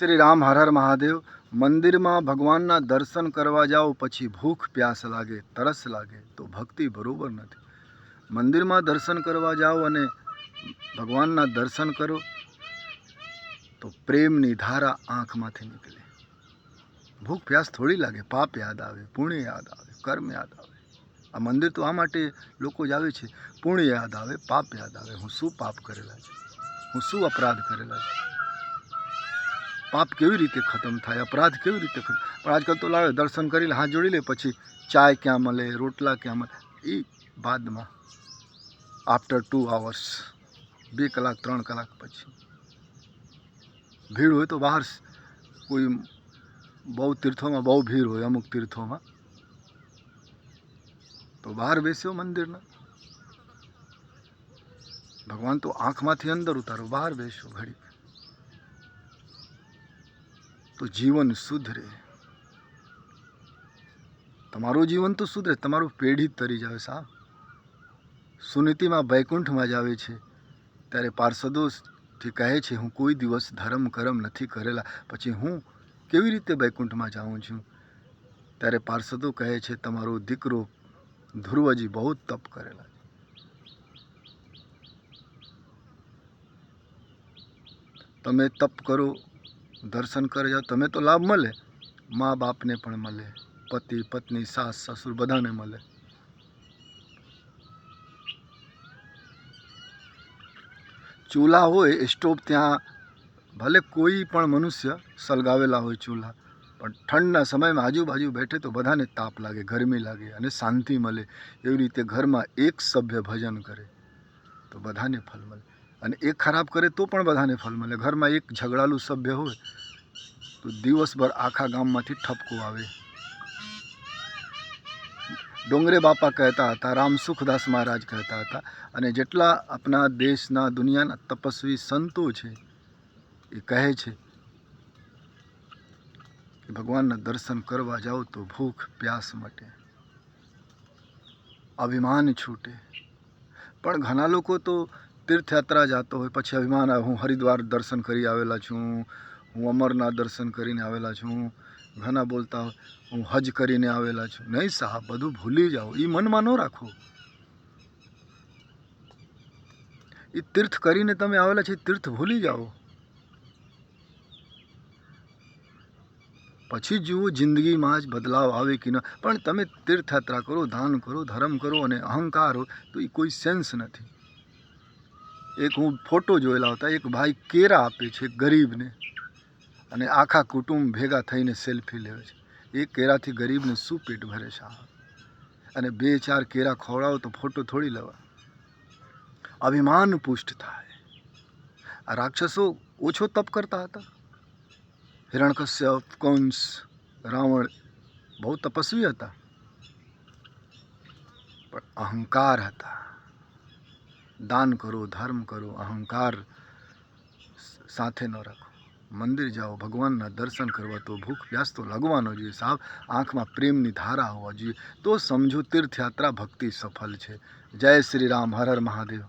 શ્રી રામ હર હર મહાદેવ. મંદિરમાં ભગવાનના દર્શન કરવા જાઓ, પછી ભૂખ પ્યાસ લાગે, તરસ લાગે, તો ભક્તિ બરોબર નથી. મંદિરમાં દર્શન કરવા જાઓ અને ભગવાનના દર્શન કરો, તો પ્રેમની ધારા આંખમાંથી નીકળે. ભૂખ પ્યાસ થોડી લાગે, પાપ યાદ આવે, પુણ્ય યાદ આવે, કર્મ યાદ આવે. આ મંદિર તો આ માટે લોકો જ આવે છે. પુણ્ય યાદ આવે, પાપ યાદ આવે. હું શું પાપ કરેલા છે? હું શું અપરાધ કરેલા છે? પાપ કેવી રીતે ખતમ થાય? અપરાધ કેવી રીતે ખતમ પણ આજકાલ તો લાવે, દર્શન કરી લે, હાથ જોડી લે, પછી ચાય ક્યાં મળે, રોટલા ક્યાં મળે? એ બાદમાં આફ્ટર ટુ આવર્સ બે કલાક, ત્રણ કલાક પછી. ભીડ હોય તો બહાર કોઈ બહુ તીર્થોમાં, બહુ ભીડ હોય, અમુક તીર્થોમાં. તો બહાર બેસ્યો મંદિરના. ભગવાન તો આંખમાંથી અંદર ઉતારો બહાર બેસ્યો ઘડી તો જીવન સુધરે તમારું જીવન તો સુધરે તમારું પેઢી તરી જાવે સાહેબ. સુનીતિમાં વૈકુંઠમાં જ આવે છે. ત્યારે પાર્ષદોથી કહે છે, હું કોઈ દિવસ ધર્મ કરમ નથી કરેલા. પછી હું કેવી રીતે વૈકુંઠમાં જાઉં છું? ત્યારે પાર્ષદો કહે છે, તમારો દીકરો ધ્રુવજી બહુ તપ કરેલા તમે તપ કરો દર્શન કરી જાઓ તમે તો લાભ મળે. મા બાપને પણ મળે. પતિ, પત્ની, સાસ, સસુર બધાને મળે. ચૂલા હોય સ્ટોવ ત્યાં ભલે કોઈ પણ મનુષ્ય સળગાવેલા હોય ચૂલા, પણ ઠંડના સમયમાં આજુબાજુ બેઠે તો બધાને તાપ લાગે, ગરમી લાગે અને શાંતિ મળે. એવી રીતે ઘરમાં એક સભ્ય ભજન કરે તો બધાને ફલ મળે. અને એક ખરાબ કરે તો પણ બધાને ફળ મળે. ઘરમાં એક ઝઘડાલું સભ્ય હોય, તો દિવસભર આખા ગામમાંથી ઠપકો આવે. ડોંગરે બાપા કહેતા હતા, રામ સુખદાસ મહારાજ કહેતા હતા, અને જેટલા આપણા દેશના દુનિયાના તપસ્વી સંતો છે, એ કહે છે કે ભગવાનના દર્શન કરવા જાઓ તો ભૂખ, પ્યાસ મટે, અભિમાન છૂટે. પણ ઘણા લોકો તો તીર્થયાત્રા જતો હોય, પછી અભિમાન આવે. હું હરિદ્વાર દર્શન કરી આવેલા છું. હું અમરનાથ દર્શન કરીને આવેલા છું. ઘણા બોલતા હોય, હું હજ કરીને આવેલા છું. નહીં સાહેબ, બધું ભૂલી જાઓ. એ મનમાં ન રાખો. એ તીર્થ કરીને તમે આવેલા છે તીર્થ ભૂલી જાઓ. પછી જુઓ જિંદગીમાં જ બદલાવ આવે કે ન. પણ તમે તીર્થયાત્રા કરો, દાન કરો, ધર્મ કરો અને અહંકાર તો એ કોઈ સેન્સ નથી. એક હું ફોટો જોયેલા હતા. એક ભાઈ કેરા આપે છે ગરીબને. અને આખા કુટુંબ ભેગા થઈને સેલ્ફી લેવે છે. એ કેરાથી ગરીબને શું પેટ ભરે છે? અને બે ચાર કેરા ખવડાવો તો ફોટો થોડી લેવા. અભિમાન પુષ્ટ થાય. આ રાક્ષસો ઓછો તપ કરતા હતા. હિરણકશ્યપ, કંસ, રાવણ બહુ તપસ્વી હતા. પણ અહંકાર હતા. દાન કરો, ધર્મ કરો, અહંકાર સાથે ન રાખો. મંદિર જાઓ, ભગવાનના દર્શન કરવા તો ભૂખ પ્યાસ તો લાગવાનો જોઈએ સાહેબ આંખમાં પ્રેમની ધારા હોવા જોઈએ. તો સમજો તીર્થયાત્રા ભક્તિ સફળ છે. જય શ્રી રામ, હર હર મહાદેવ.